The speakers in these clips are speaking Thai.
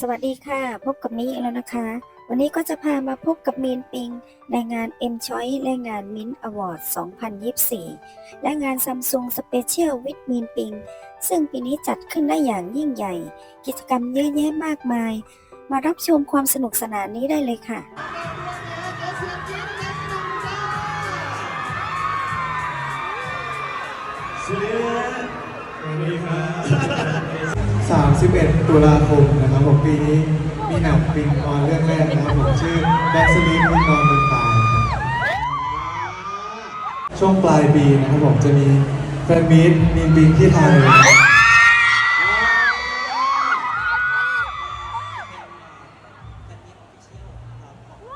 สวัสดีค่ะ พบกับมีอีกแล้วนะคะ วันนี้ก็จะพามาพบกับมีนปิง ในงาน M Choice และงาน Mint Award 2024 และงาน Samsung Special with มีนปิง ซึ่งปีนี้จัดขึ้นได้อย่างยิ่งใหญ่ กิจกรรมเยอะแยะมากมาย มารับชมความสนุกสนานนี้ได้เลยค่ะ 31 ตุลาคมนะครับผมปีนี้มีหนังปิงออนเรื่องแรกนะครับผมชื่อแบ็กสลีนวินนอนบนตายครับช่วงปลายปีนะครับผมจะมีแฟนมีตมีนปิงที่ไทยนะครับ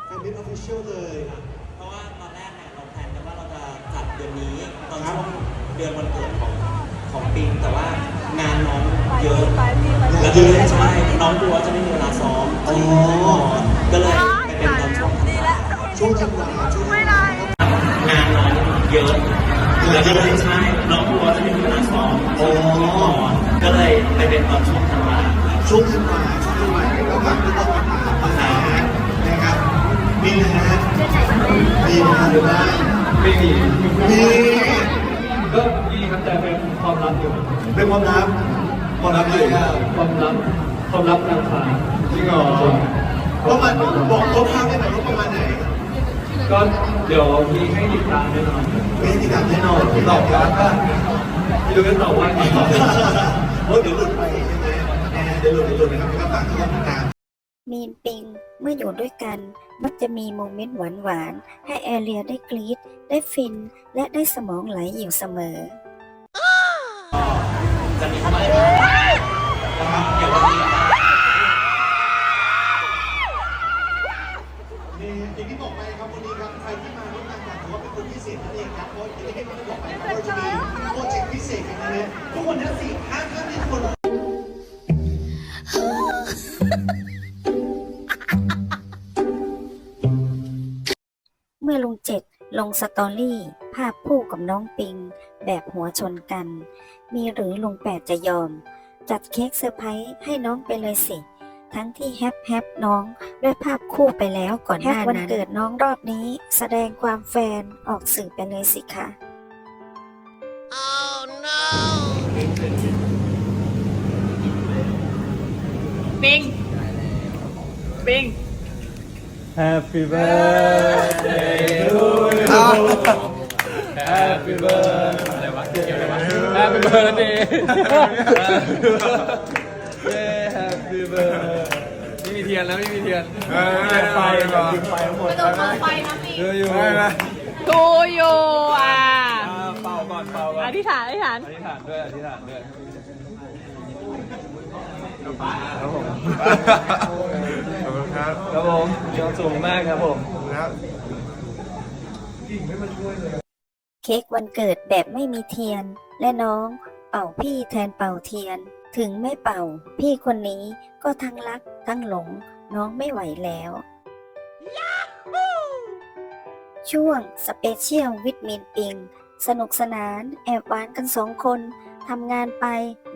แฟนมิตรออฟฟิเชียลเลยเพราะว่าตอนแรกเนี่ยเราแพลนกันว่าเราจะจัดเดือนนี้ตอนช่วงเดือนวันเกิดของของปิงแต่ว่างานน้องเยอะแล้วก็เลยใช่น้ องกลัวจะไม่มีเวลาซ้อมที่ก่อนก็เลยไปเป็นตอนช่วงธันวาช่วงธันวาช่วงงานน้องเยอะแล้วก็เลยใช่น้องกลัวจะไม่มีเวลาซ้อมที่ก่อนก็เลยไปเป็นตอนช่วงธันวาช่วงธันวาช่วงธันวาก็ฝากทุกคนติดตามนะฮะนะครับมีนะฮะมีนะหรือว่าไม่มีมีก็มีครับแต่เป็นความลับอยู่เป็นความลับความลับเลยความลับ ความลับนางฟ้าจริงเหรอประมาณบอกคร่าวๆได้ไหมว่าประมาณไหนก็เดี๋ยวมีให้ติดตามแน่นอนไม่ติดตามแน่นอนตอบว่าก็ไม่รู้จะตอบว่าไงต่อโอ้เดี๋ยวหลุดไปใช่ไหมนะฮะเดี๋ยวหลุดเดี๋ยวหลุดนะครับก็ฝากทุกคนติดตามมีนปิงเมื่ออยู่ด้วยกัน มักจะมีโมเมนต์หวานๆ ให้แอเรียได้กรี๊ดได้ฟิน และได้สมองไหลอยู่เสมอจะมีเข้ามาเลย นะครับเดี๋ยววันนี้นี่อย่างที่บอกไปครับวันนี้ครับใครที่มาร่วมงานกันถือว่าเป็นคนพิเศษนั่นเองครับเพราะอย่างที่ได้บอกไปครับเราจะมีโปรเจกต์พิเศษกันนะเนี่ยทุกคนนะสี่ห้าท่านที่ทุกคนเมื่อลุงเจ็ดลงสตอรี่ ภาพคู่กับน้องปิง แบบหัวชนกัน มีหรือลุงแปดจะยอม จัดเค้กเซอร์ไพรส์ให้น้องไปเลยสิ ทั้งที่แฮปแฮปน้องด้วยภาพคู่ไปแล้วก่อนหน้านั้นวันเกิดน้องรอบนี้ แสดงความแฟนออกสื่อไปเลยสิคะปิงปิง Happy birthday to you Happy birthday อะไรวะเกี่ยวอะไรวะ Happy birthday Happy birthday ไม่มีเทียนแล้วไม่มีเทียนไฟก่อนไฟหมดไม่ต้องเปิดไฟนะปิงเยอะอยู่ไม่นะทูยูอะเป่าก่อนเป่าก่อนอธิษฐานอธิษฐานอธิษฐานด้วยอธิษฐานด้วยครับผมขอบคุณครับครับผมยอดสูงมากครับผมครับเค้กวันเกิดแบบไม่มีเทียน และน้องเป่าพี่แทนเป่าเทียน ถึงไม่เป่า พี่คนนี้ก็ทั้งรัก ทั้งหลง น้องไม่ไหวแล้ว ช่วงสเปเชียลวิตมินปิง สนุกสนานแอบหวานกันสองคนทำงานไป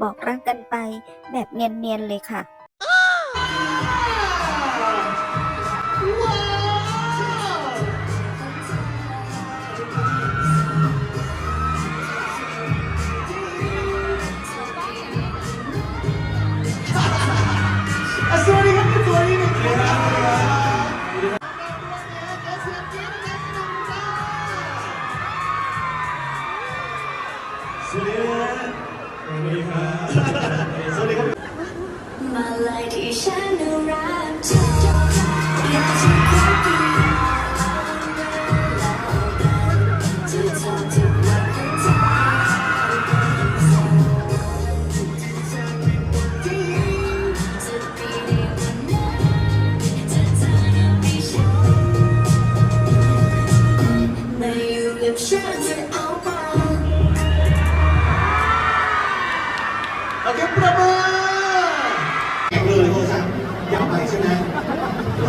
บอกรักกันไป แบบเนียนๆเลยค่ะอะ สวัสดีครับสวัสดีครับ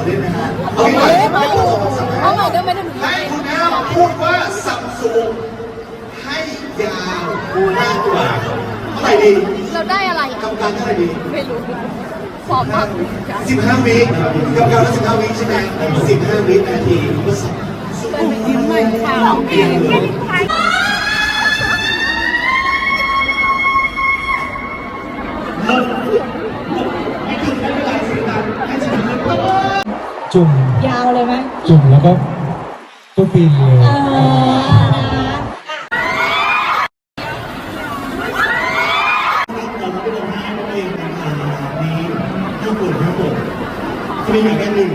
เราเล่นนะฮะโอเคไม่ต้องส่งโทรศัพท์นะเอาใหม่เดินไปถึงให้คุณแอมพูดว่าสัมซุงให้ยาวมากกว่าเท่าไหร่ดีเราได้อะไรกรรมการเท่าไหร่ดีไม่รู้ขอบมากสิบห้าวิกับการละสิบห้าวิใช่ไหมสิบห้าวินาทีก็สองยิ้มหน่อยค่ะเปลี่ยนเลยนี่คือใช้เวลาเสียงดังให้ฉันเริ่มต้น จุ่มยาวเลยไหมจุ่มแล้วก็ก็ปีนเลยเออนะเราไม่ได้ให้ตัวเองในนี้ห้าคนห้าคนจะมีอย่างแค่หนึ่ง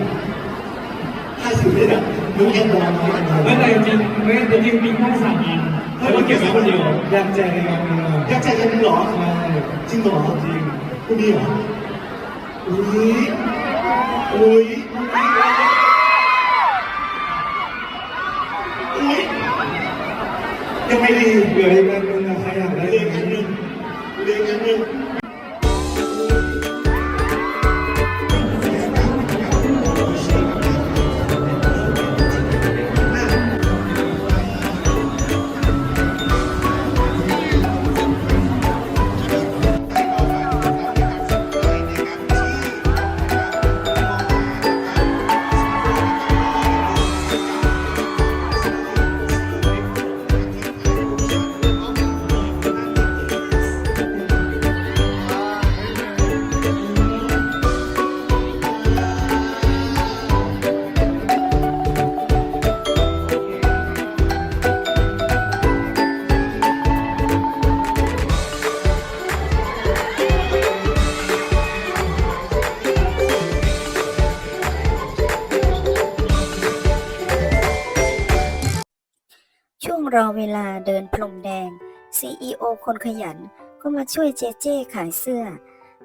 ห้าสิบเลยนะมึงแค่บอลน้อยอันเดียวไม่แต่จริงๆไม่จริงๆปิ๊งได้สามอันแต่ว่าเก็บไว้คนเดียวอยากแจกอีกอันหนึงอะอยากแจกกันเหรอใช่จริงเหรอจริงคุณมีเหรออุ้ยอุ้ยอุ้ ยังไม่ดีเหลืออีกอันหนึ รอเวลาเดินพรมแดง CEO คนขยันก็มาช่วยเจเจขายเสื้อ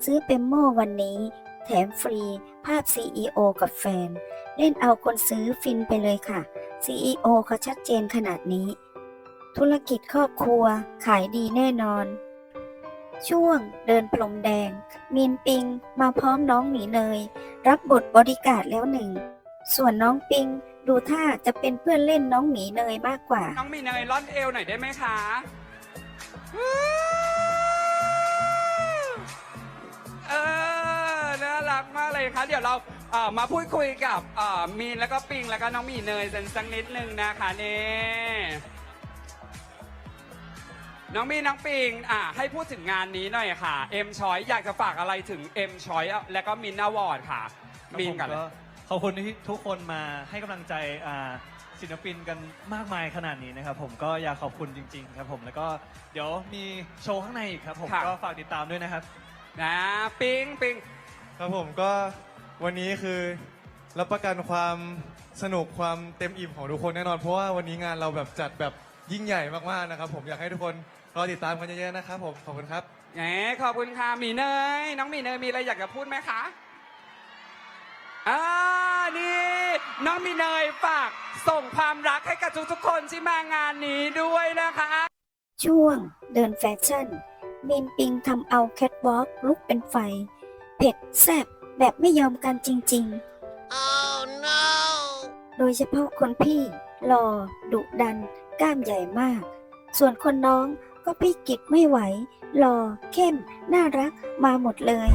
ซื้อเป็นโม่วันนี้ แถมฟรีภาพ CEO กับแฟน เล่นเอาคนซื้อฟินไปเลยค่ะ CEO เขาชัดเจนขนาดนี้ ธุรกิจครอบครัวขายดีแน่นอน ช่วงเดินพรมแดง มีนปิงมาพร้อมน้องหมีเนย รับบทบริการแล้วหนึ่ง ส่วนน้องปิง ดูท่าจะเป็นเพื่อนเล่นน้องหมีเนยมากกว่า น้องมีเนยร่อนเอวหน่อยได้ไหมคะเออน่ารักมากเลยคะเดี๋ยวเราเอ่อมาพูดคุยกับเอ่อมีนแล้วก็ปิงแล้วก็น้องหมีเนยสักนิดนึงนะคะนี่น้องมีนน้องปิงอะให้พูดถึงงานนี้หน่อยค่ะเอ็มชอยอยากจะฝากอะไรถึงเอ็มชอยแล้วก็มินนาวอร์ดค่ะ มีนกันเลย ขอบคุณที่ทุกคนมาให้กำลังใจอ่าศิลปินกันมากมายขนาดนี้นะครับผมก็อยากขอบคุณจริง ๆ ครับผมแล้วก็เดี๋ยวมีโชว์ข้างในอีกครับผมครับ ก็ฝากติดตามด้วยนะครับ นะปิงปิงครับผมก็วันนี้คือรับประกันความสนุกความเต็มอิ่มของทุกคนแน่นอน เพราะว่าวันนี้งานเราแบบจัดแบบยิ่งใหญ่มากๆนะครับ ผมอยากให้ทุกคนรอติดตามกันเยอะๆนะครับผมขอบคุณครับ แหมขอบคุณค่ะหมีเนย น้องหมีเนยมีอะไรอยากจะพูดไหมคะ อ่านี่ น้องหมีเนยฝากส่งความรักให้กับทุกๆคนที่มางานนี้ด้วยนะคะ ช่วงเดินแฟชั่น มีนปิงทำเอาแคทวอล์กลุกเป็นไฟ เผ็ดแซ่บแบบไม่ยอมกันจริง ๆ oh, no. โดยเฉพาะคนพี่หล่อดุดัน กล้ามใหญ่มาก ส่วนคนน้องก็พี่กิจไม่ไหวหล่อเข้ม น่ารักมาหมดเลย